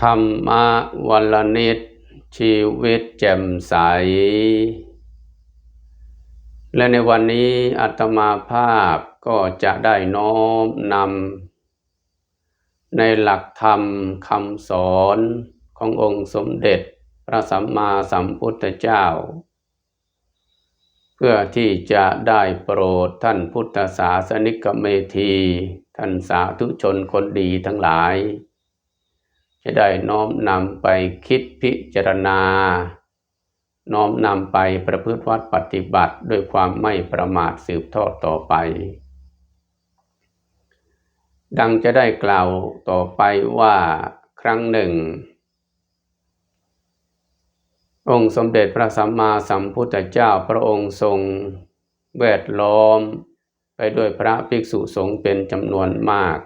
ธรรมะวันละนิดชีวิตแจ่มใส และในวันนี้อาตมาภาพก็จะได้น้อมนำในหลักธรรมคำสอนขององค์สมเด็จพระสัมมาสัมพุทธเจ้า เพื่อที่จะได้โปรดท่านพุทธศาสนิกเมธี ท่านสาธุชนคนดีทั้งหลาย จะได้น้อมนำไปคิดพิจารณา น้อมนำไปประพฤติวัดปฏิบัติด้วยความไม่ประมาทสืบทอดต่อไป ดังจะได้กล่าวต่อไปว่าครั้งหนึ่ง องค์สมเด็จพระสัมมาสัมพุทธเจ้าพระองค์ทรงแวดล้อมไปด้วยพระภิกษุสงฆ์เป็นจำนวนมาก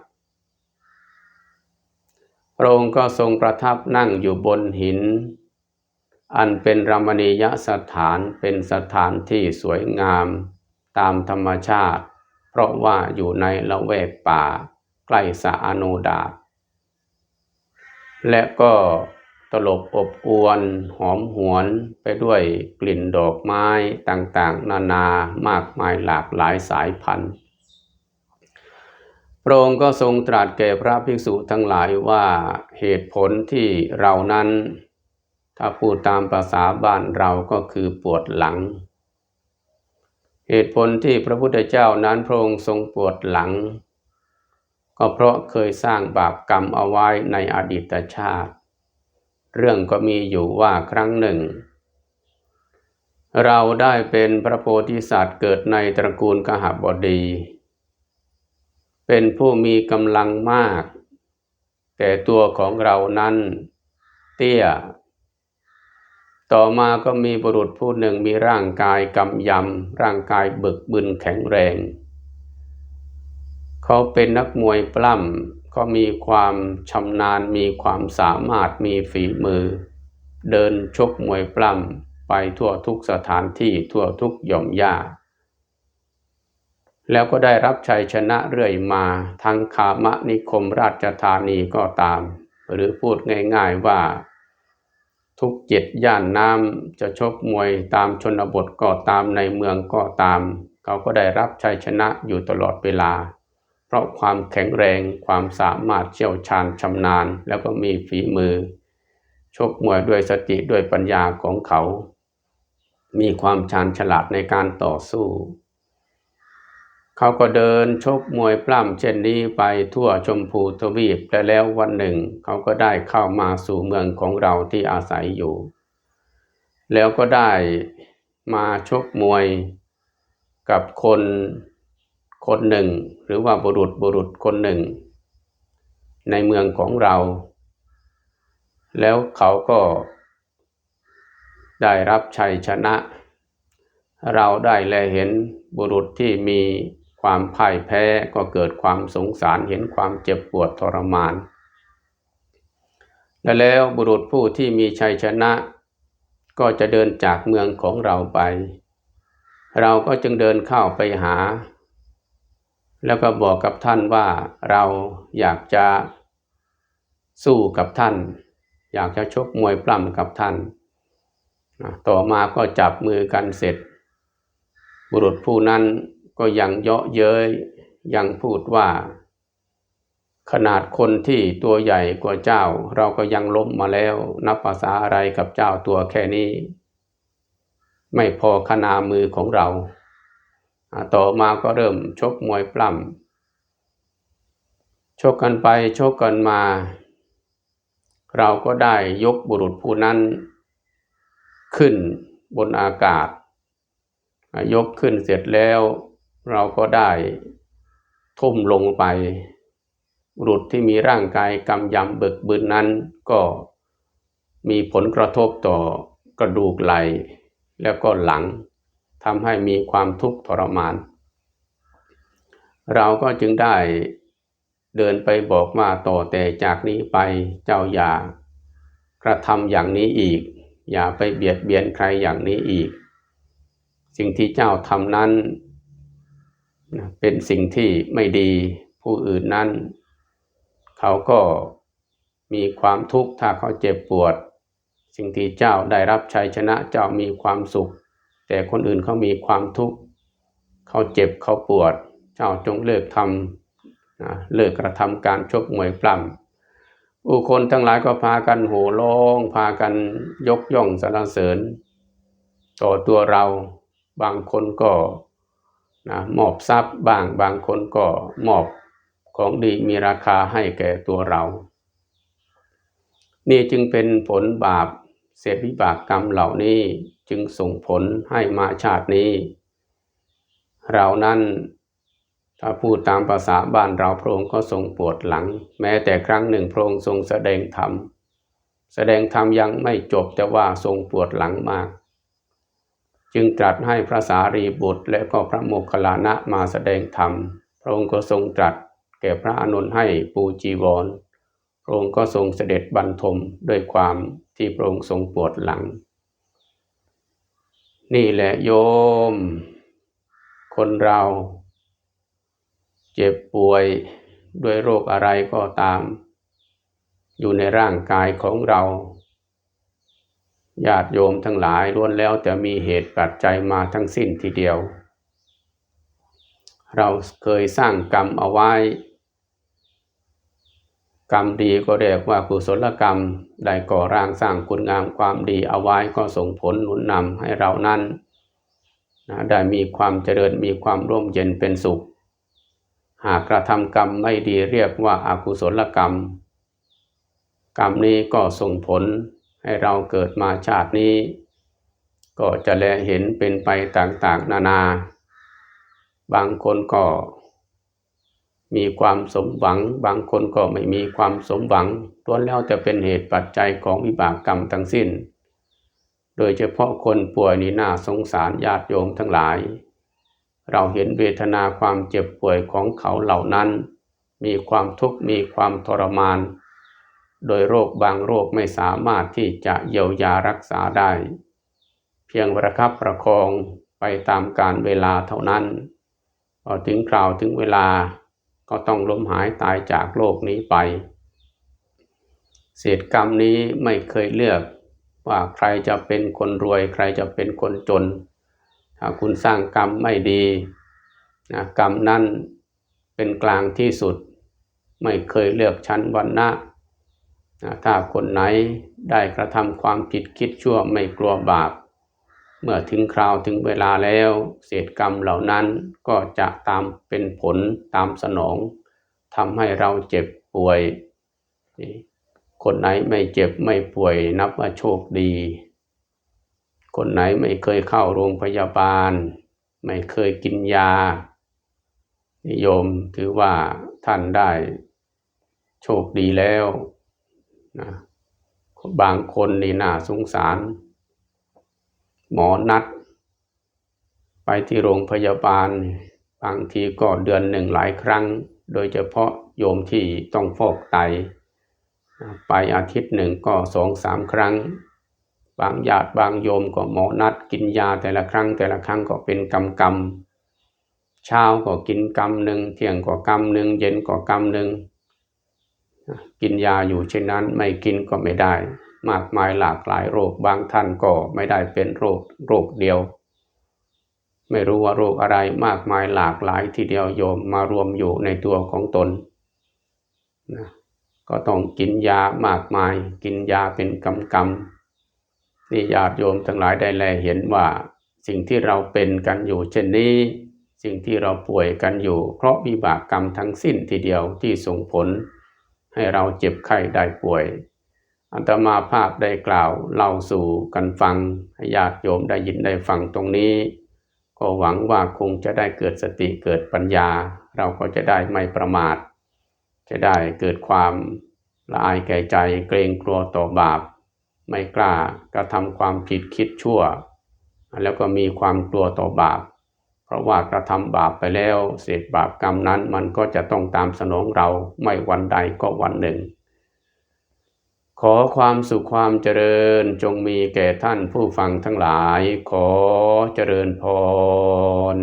พระองค์ก็ทรงประทับนั่งอยู่บนหิน อันเป็นรมณียสถานเป็นสถานที่สวยงามตามธรรมชาติ เพราะว่าอยู่ในละแวกป่า ใกล้สะอโนดาตและก็ตลบอบอวนหอมหวนไปด้วยกลิ่นดอกไม้ต่างๆ นานามากมายหลากหลายสายพันธุ์ พระองค์ก็ทรงตรัสแก่พระภิกษุทั้งหลายว่าเหตุผลที่เรานั้น ถ้าพูดตามภาษาบ้านเราก็คือปวดหลัง เหตุผลที่พระพุทธเจ้านั้นพระองค์ทรงปวดหลัง ก็เพราะเคยสร้างบาปกรรมเอาไว้ในอดีตชาติ เรื่องก็มีอยู่ว่าครั้งหนึ่ง เราได้เป็นพระโพธิสัตว์เกิดในตระกูลกหบดี เป็นผู้มีกำลังมาก แต่ตัวของเรานั้น เตี้ย ต่อมาก็มีบุรุษผู้หนึ่งมีร่างกายกำยำ ร่างกายบึกบึนแข็งแรง เขาเป็นนักมวยปล้ำเขามีความชำนาญมีความสามารถมีฝีมือ เดินชกมวยปล้ำไปทั่วทุกสถานที่ทั่วทุกหย่อมหญ้า แล้วก็ได้รับชัยชนะเรื่อยมา ทั้งคามะนิคมราชธานีก็ตาม หรือพูดง่ายๆว่า ทุกเจ็ดย่านน้ำจะชกมวยตามชนบทก็ตามในเมืองก็ตาม เขาก็ได้รับชัยชนะอยู่ตลอดเวลา เพราะความแข็งแรงความสามารถเชี่ยวชาญชำนาญ แล้วก็มีฝีมือ ชกมวยด้วยสติด้วยปัญญาของเขา มีความชาญฉลาดในการต่อสู้ เขาก็เดินชกมวยปล้ำเช่นนี้ไปทั่วชมพูทวีปและแล้ววันหนึ่ง เขาก็ได้เข้ามาสู่เมืองของเราที่อาศัยอยู่ แล้วก็ได้มาชกมวยกับคนคนหนึ่ง หรือว่าบุรุษบุรุษคนหนึ่ง ในเมืองของเรา แล้วเขาก็ได้รับชัยชนะ เราได้แลเห็นบุรุษที่มี ความพ่ายแพ้ก็เกิดความสงสารเห็นความเจ็บปวดทรมาน และแล้วบุรุษผู้ที่มีชัยชนะ ก็จะเดินจากเมืองของเราไป เราก็จึงเดินเข้าไปหา แล้วก็บอกกับท่านว่าเราอยากจะสู้กับท่าน อยากจะชกมวยปล้ำกับท่าน ต่อมาก็จับมือกันเสร็จ บุรุษผู้นั้น ก็ยังเยาะเย้ยยังพูดว่า ขนาดคนที่ตัวใหญ่กว่าเจ้า เราก็ยังล้มมาแล้ว นับภาษาอะไรกับเจ้าตัวแค่นี้ ไม่พอขนามือของเรา ต่อมาก็เริ่มชกมวยปล้ำชกกันไปชกกันมา เราก็ได้ยกบุรุษผู้นั้น ขึ้นบนอากาศ ยกขึ้นเสร็จแล้ว เราก็ได้ทุ่มลงไป บุรุษที่มีร่างกายกำยำเบิกบืนนั้นก็มีผลกระทบต่อกระดูกไหลแล้วก็หลังทำให้มีความทุกข์ทรมาน เราก็จึงได้เดินไปบอกว่าต่อแต่จากนี้ไปเจ้าอย่ากระทำอย่างนี้อีก อย่าไปเบียดเบียนใครอย่างนี้อีก สิ่งที่เจ้าทำนั้น เป็นสิ่งที่ไม่ดีผู้อื่นนั้น เขาก็มีความทุกข์ถ้าเขาเจ็บปวด สิ่งที่เจ้าได้รับชัยชนะเจ้ามีความสุข แต่คนอื่นเขามีความทุกข์เขาเจ็บเขาปวด เจ้าจงเลิกทำนะเลิกกระทำการชกมวยปล้ำผู้คนทั้งหลายก็พากันโห่ร้องพากันยกย่องสรรเสริญ ต่อตัวเราบางคนก็ นะมอบทรัพย์บ้างบางคนก็มอบของดีมีราคาให้แก่ตัวเรา นี่จึงเป็นผลบาปเศษวิบากกรรมเหล่านี้จึงส่งผลให้มาชาตินี้ เรานั้นถ้าพูดตามภาษาบ้านเราพระองค์ก็ทรงปวดหลัง แม้แต่ครั้งหนึ่งพระองค์ทรงแสดงธรรมแสดงธรรมยังไม่จบแต่ว่าทรงปวดหลังมาก จึงตรัสให้พระสารีบุตรและก็พระโมคคัลลานะมาแสดงธรรม พระองค์ก็ทรงตรัสแก่พระอนุนให้ปูจีวร พระองค์ก็ทรงเสด็จบรรทมด้วยความที่พระองค์ทรงปวดหลัง นี่แหละโยม คนเราเจ็บป่วยด้วยโรคอะไรก็ตาม อยู่ในร่างกายของเรา ญาติโยมทั้งหลายล้วนแล้วแต่มีเหตุปัจจัยมาทั้งสิ้นทีเดียว เราเคยสร้างกรรมเอาไว้ กรรมดีก็เรียกว่ากุศลกรรมได้ก่อร่างสร้างคุณงามความดีเอาไว้ก็ส่งผลหนุนนำให้เรานั้นนะได้มีความเจริญมีความร่มเย็นเป็นสุข หากกระทำกรรมไม่ดีเรียกว่าอากุศลกรรม กรรมนี้ก็ส่งผล ให้เราเกิดมาชาตินี้ ก็จะแลเห็นเป็นไปต่างๆ นานา บางคนก็มีความสมหวัง บางคนก็ไม่มีความสมหวังล้วนแล้วจะเป็นเหตุปัจจัยของวิบากกรรมทั้งสิ้น โดยเฉพาะคนป่วยนี่น่าสงสารญาติโยมทั้งหลาย เราเห็นเวทนาความเจ็บป่วยของเขาเหล่านั้น มีความทุกข์มีความทรมาน โดยโรคบางโรคไม่สามารถที่จะเยียวยารักษาได้ เพียงประคับประคองไปตามการเวลาเท่านั้นพอถึงคราวถึงเวลาก็ต้องล้มหายตายจากโลกนี้ไปเศษกรรมนี้ไม่เคยเลือกว่าใครจะเป็นคนรวย ใครจะเป็นคนจน ถ้าคุณสร้างกรรมไม่ดีนะกรรมนั้นเป็นกลางที่สุด ไม่เคยเลือกชั้นวันนะนะ ถ้าคนไหนได้กระทำความผิดคิดชั่วไม่กลัวบาป เมื่อถึงคราวถึงเวลาแล้ว เศษกรรมเหล่านั้นก็จะตามเป็นผลตามสนองทำให้เราเจ็บป่วย คนไหนไม่เจ็บไม่ป่วยนับว่าโชคดี คนไหนไม่เคยเข้าโรงพยาบาล ไม่เคยกินยานิยมถือว่าท่านได้โชคดีแล้ว นะบางคนนี่น่าสงสาร หมอนัด ไปที่โรงพยาบาล บางทีก็เดือนหนึ่งหลายครั้ง โดยเฉพาะโยมที่ต้องฟอกไต ไปอาทิตย์หนึ่งก็สองสามครั้ง บางญาติบางโยมก็หมอนัดกินยาแต่ละครั้งแต่ละครั้งก็เป็นกำกำเช้าก็กินกำหนึ่งเที่ยงก็กำหนึ่งเย็นก็กำหนึ่ง กินยาอยู่เช่นนั้นไม่กินก็ไม่ได้ มากมายหลากหลายโรคบางท่านก็ไม่ได้เป็นโรคโรคเดียว ไม่รู้ว่าโรคอะไรมากมายหลากหลายทีเดียวโยมมารวมอยู่ในตัวของตนนะก็ต้องกินยามากมาย กินยาเป็นกำกำนี่ญาติโยมทั้งหลายได้แลเห็นว่า สิ่งที่เราเป็นกันอยู่เช่นนี้ สิ่งที่เราป่วยกันอยู่ เพราะวิบากกรรมทั้งสิ้นทีเดียวที่ส่งผล ให้เราเจ็บไข้ได้ป่วย อัตมาภาพได้กล่าวเล่าสู่กันฟังให้ญาติโยมได้ยินได้ฟังตรงนี้ ก็หวังว่าคงจะได้เกิดสติเกิดปัญญา เราก็จะได้ไม่ประมาท จะได้เกิดความละอายแก่ใจเกรงกลัวต่อบาป ไม่กล้ากระทำความผิดคิดชั่ว แล้วก็มีความกลัวต่อบาป เพราะว่ากระทำบาปไปแล้วเศษบาปกรรมนั้นมันก็จะต้องตามสนองเราไม่วันใดก็วันหนึ่ง ขอความสุขความเจริญจงมีแก่ท่านผู้ฟังทั้งหลาย ขอเจริญพร